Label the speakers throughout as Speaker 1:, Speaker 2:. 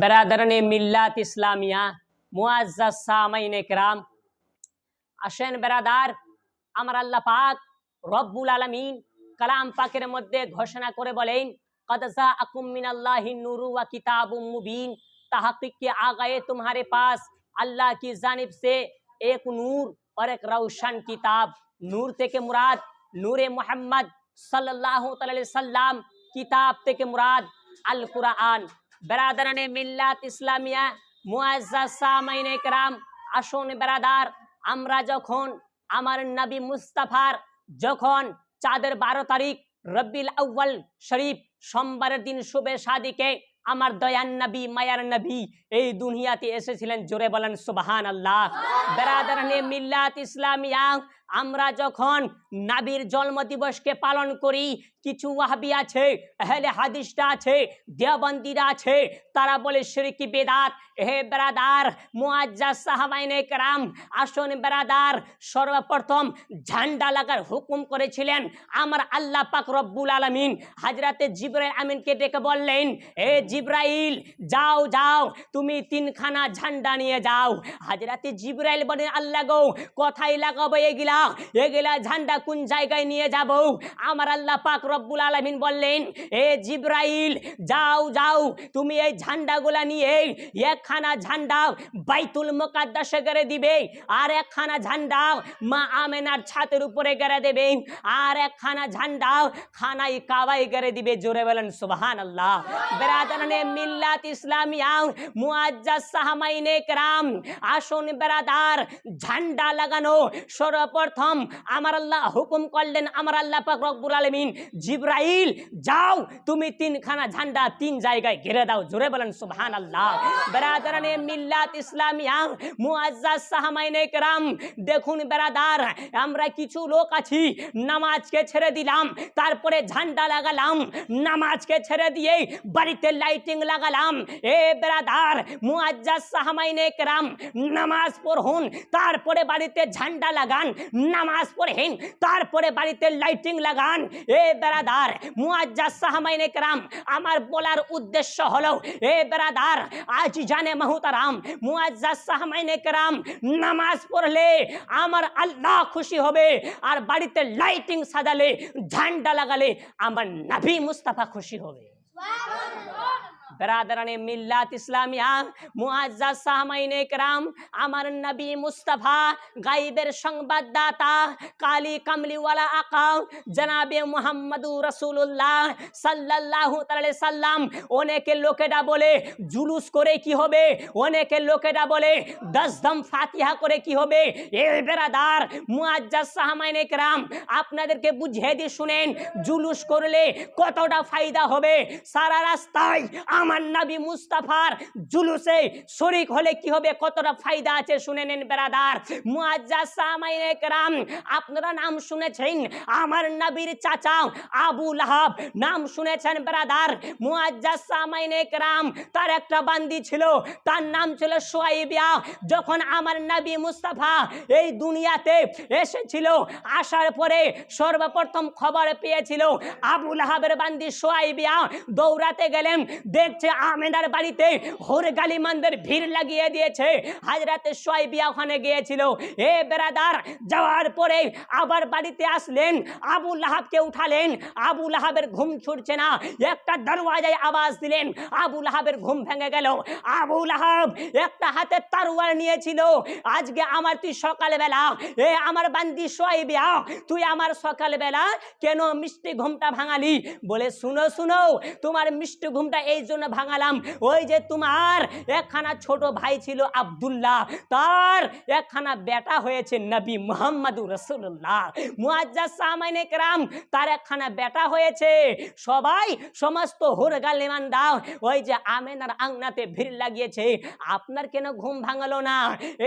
Speaker 1: বেরাদারানে মিল্লাত ইসলামিয়া মুআজ্জাজ সামাইন একরাম আসেন বেরাদার আমার আল্লাহ পাক রব্বুল আলামিন কালাম পাকের মধ্যে ঘোষণা করে বলেন কদ জাআকুম মিনাল্লাহি নূরু ওয়া কিতাবুম মুবিন तहकीक के आ गए तुम्हारे पास अल्लाह की जानिब से एक नूर और एक रोशन किताब नूर থেকে মুরাদ নূরে মোহাম্মদ সাল্লাল্লাহু তাআলা সাল্লাম কিতাব থেকে মুরাদ আল কুরআন বেরাদারানে মিল্লাত ইসলামিয়া মুআজামাইন একরাম আসুন বেরাদার আমরা যখন আমার নবী মুস্তাফার যখন চাঁদের বারো তারিখ রব্বিল আউ্বাল শরীফ সোমবারের দিন শুভে সাদিকে আমার দয়ান নবী মায়ার নবী এই দুনিয়াতে এসেছিলেন জোরে বলেন সুবাহান আল্লাহ বেরাদারানে মিল্লাত ইসলামিয়া আমরা যখন নাবির জন্ম দিবসকে পালন করি, কিছু ওয়াহাবি আছে হেলে হাদিসটা আছে দেওয়াবন্দিরা আছে, তারা বলে, শিরকি বেদাত, হে বেরাদার মোয়াজ্জা সাহাবাইনে কারাম, আসন বেরাদার, সর্বপ্রথম ঝান্ডা লাগার হুকুম করেছিলেন আমার আল্লাহ পাক রব্বুল আলমিন। হাজরাতে জিব্রাইল আমিনকে ডেকে বললেন, এ জিব্রাইল, যাও যাও, তুমি তিনখানা ঝান্ডা নিয়ে যাও। হাজরাতে জিব্রাইল বলেন, আল্লাহ গো, কথাই লাগাবো এগুলা ঝান্ডা কোন জায়গায় নিয়ে যাব? আমার আল্লাহ পাক রব্বুল আলমিন বললেন, এ জিব্রাইল, যাও যাও। তুমি এই ঝান্ডাগুলা নিয়ে একখানা ঝান্ডা বাইতুল মোকাদ্দাসে গেড়ে দিবে আর একখানা ঝান্ডা মা আমেনার ছাতের উপরে গেড়ে দেবে আর একখানা ঝান্ডা খানাই কাবাই গেড়ে দিবে। জোরে বলেন সুবাহান আল্লাহ বেরাদানে মিল্লাত ইসলামিয়া, মুআজ্জাজ সাহামাইনে কেরাম। আসুন বেরাদার, ঝান্ডা লাগানো সর্ব সর্বপ্রথম আমার আল্লাহ হুকুম করলেন, আমার আল্লাহ পাক আলমিন, জিব্রাইল, যাও, তুমি তিনখানা ঝান্ডা তিন জায়গায় ঘিরে দাও, জোরে বলেন সুবহান আল্লাহ বেরাদারানে মিল্লাত ইসলামিয়া, মুআজ্জাজ সাহামাইনে কেরাম, দেখুন বেরাদার, আমরা কিছু লোক আছি, নামাজকে ছেড়ে দিলাম, তারপরে ঝান্ডা লাগালাম, নামাজকে ছেড়ে দিয়ে বাড়িতে লাইটিং লাগালাম। এ বেরাদার, মুআজ্জাজ সাহামাইনে কেরাম, নামাজ পড়ুন, তারপরে বাড়িতে ঝান্ডা লাগান নামাজ পড়েন, তারপরে বাড়িতে লাইটিং লাগান। এ বেড়াদার মুআজ্জা সাহামাইনে কেরাম আমার বলার উদ্দেশ্য হলো, এ বেড়াদার, আজ জানে মাহুতারাম মুআজ্জা সাহামাইনে কেরাম নামাজ পড়লে আমার আল্লাহ খুশি হবে, আর বাড়িতে লাইটিং সাজালে, ঝান্ডা লাগালে আমার নাভি মুস্তাফা খুশি হবে। ব্রাদারানে মিল্লাত ইসলামিয়া মুআজ্জা সাহমাইন একরাম আমার নবী মুস্তাফা গাইবের সংবাদদাতা কালি কামলিওয়ালা আকা জনাবে মুহাম্মদু রাসূলুল্লাহ সাল্লাল্লাহু তাআলা সাল্লাম অনেকে লোকেরা বলে জুলুস করে কি হবে অনেকে লোকেরা বলে দশ দম ফাতিহা করে কি হবে এ ব্রাদার মুআজ্জা সাহমাইন একরাম আপনাদেরকে বুঝিয়ে দি শুনেন জুলুস করলে কতটা ফায়দা হবে? সারা রাস্তায় আমার নাবি মুস্তাফার জুলুসে শরিক হলে কি হবে? কতটা ফায়দা আছে? শুনে নেন বেড়াদার মুআজাসামাইকরাম আপনারা নাম শুনেছেন? আমার নাবির চাচা আবু লাহাব, নাম শুনেছেন বেড়াদার মুআজাসামাইকরাম তার একটা বান্দি ছিল, তার নাম ছিল সোয়াইবিয়া। যখন আমার নাবি মুস্তাফা এই দুনিয়াতে এসেছিল, আসার পরে সর্বপ্রথম খবর পেয়েছিল, আবু লাহাবের বান্দি সোয়াইবিয়া দৌড়াতে গেলেন দে দেখছে আমেনার বাড়িতে হোর গালিমানদের ভিড় লাগিয়ে দিয়েছে। হাজরাতে সোয়াইবিয়া ওখানে গিয়েছিল। এ বেরাদার, যাওয়ার পরে আবার বাড়িতে আসলেন। আবু লাহাবকে উঠালেন। আবু লাহাবের ঘুম ছুটছে না। একটা দরওয়াজায় আওয়াজ দিলেন। আবু লাহাবের ঘুম ভেঙে গেল। আবু লাহাব একটা হাতে তারওয়ার নিয়েছিল। আজকে আমার তুই সকালবেলা, এ আমার বান্দি সোয়াইবিয়া তুই আমার সকালবেলা কেন মিষ্টি ঘুমটা ভাঙালি? বলে, শুনো শুনো, তোমার মিষ্টি ঘুমটা এই জন্য জন্য ভাঙালাম। ওই যে তোমার একখানা ছোট ভাই ছিল আবদুল্লাহ, তার একখানা বেটা হয়েছে নবী মোহাম্মদ রসুল্লাহ মুআজ্জা সামাইনে কেরাম, তার একখানা বেটা হয়েছে। সবাই সমস্ত হোরগাল নেমান দাও ওই যে আমেনার আংনাতে ভিড় লাগিয়েছে। আপনার কেন ঘুম ভাঙালো না?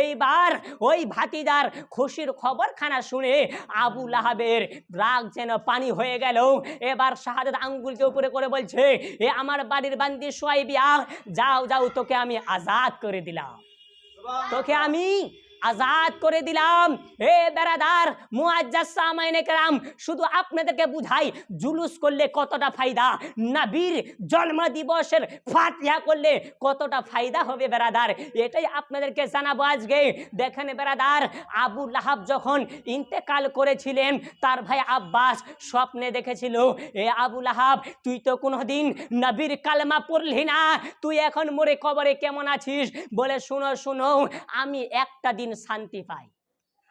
Speaker 1: এইবার ওই ভাতিদার খুশির খবরখানা শুনে আবু লাহাবের রাগ যেন পানি হয়ে গেল। এবার শাহাদ আঙ্গুলকে উপরে করে বলছে, এ আমার বাড়ির বান্দি সোয়াইবিয়া যাও যাও তোকে আমি আজাদ করে দিলাম। তোকে আমি আজাদ করে দিলাম। হে বেড়াদার মুআজ্জাজ সামাইনে কেরাম শুধু আপনাদেরকে বুঝাই, জুলুস করলে কতটা ফায়দা? নবীর জন্ম দিবসের ফাতিহা করলে কতটা ফায়দা হবে বেড়াদার এটাই আপনাদেরকে জানাব আজকে। দেখেন বেড়াদার আবু লাহাব যখন ইন্তেকাল করেছিলেন, তার ভাই আব্বাস স্বপ্নে দেখেছিল, এ আবু লাহাব, তুই তো কোনোদিন নবীর কালমা পড়লি না। তুই এখন মরে কবরে কেমন আছিস? বলে, শুনো শুনো, আমি একটা দিন শান্তি পাই।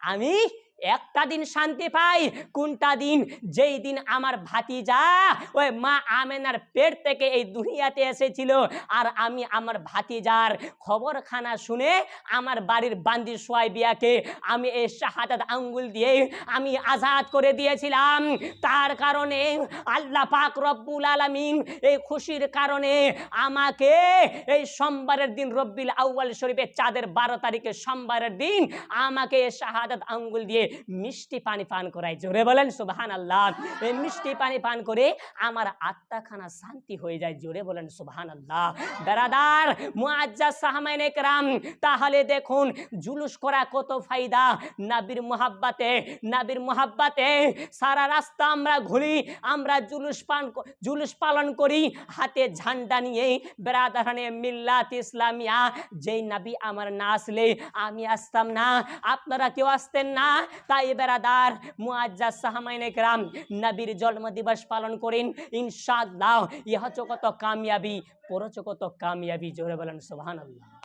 Speaker 1: আমি একটা দিন শান্তি পাই, কোনটা দিন? যেই দিন আমার ভাতিজা, ওই মা আমেনার পেট থেকে এই দুনিয়াতে এসেছিল। আর আমি আমার ভাতিজার খবরখানা শুনে আমার বাড়ির বান্দি সোয়াইবিয়াকে আমি এই শাহাদাত আঙ্গুল দিয়ে আমি আজাদ করে দিয়েছিলাম। তার কারণে আল্লাহ পাক রব্বুল আলামিন এই খুশির কারণে আমাকে এই সোমবারের দিন রব্বিল আউয়াল শরীফের চাঁদের বারো তারিখে সোমবারের দিন আমাকে এই শাহাদাত আঙ্গুল দিয়ে মিষ্টি পানি পান করায়। জোরে বলেন সুবহান আল্লাহ এই মিষ্টি পানি পান করে আমার আত্মাখানা শান্তি হয়ে যায়। জোরে বলেন সুবহান আল্লাহ বেরাদার, মুআজ্জাজ সাহামাইন একরাম, তাহলে দেখুন, জুলুস করা কত ফায়দা। নাবির মোহাব্বাতে নাবির মোহাব্বাতে সারা রাস্তা আমরা ঘুরি, আমরা জুলুস পান জুলুস পালন করি, হাতে ঝান্ডা নিয়ে বেরাদারানে মিল্লাত ইসলামিয়া, যেই নাবি আমার না আসলে আমি আসতাম না, আপনারা কেউ আসতেন না? তাই বেড়াদার মুআজ্জা সাহমাইনে গ্রাম নবীর জন্ম দিবস পালন করেন, ইনশাআল্লাহ। ইহচ কত কামিয়াবি পরচ কত কামিয়াবি, জোরে বলেন সুবহানাল্লাহ।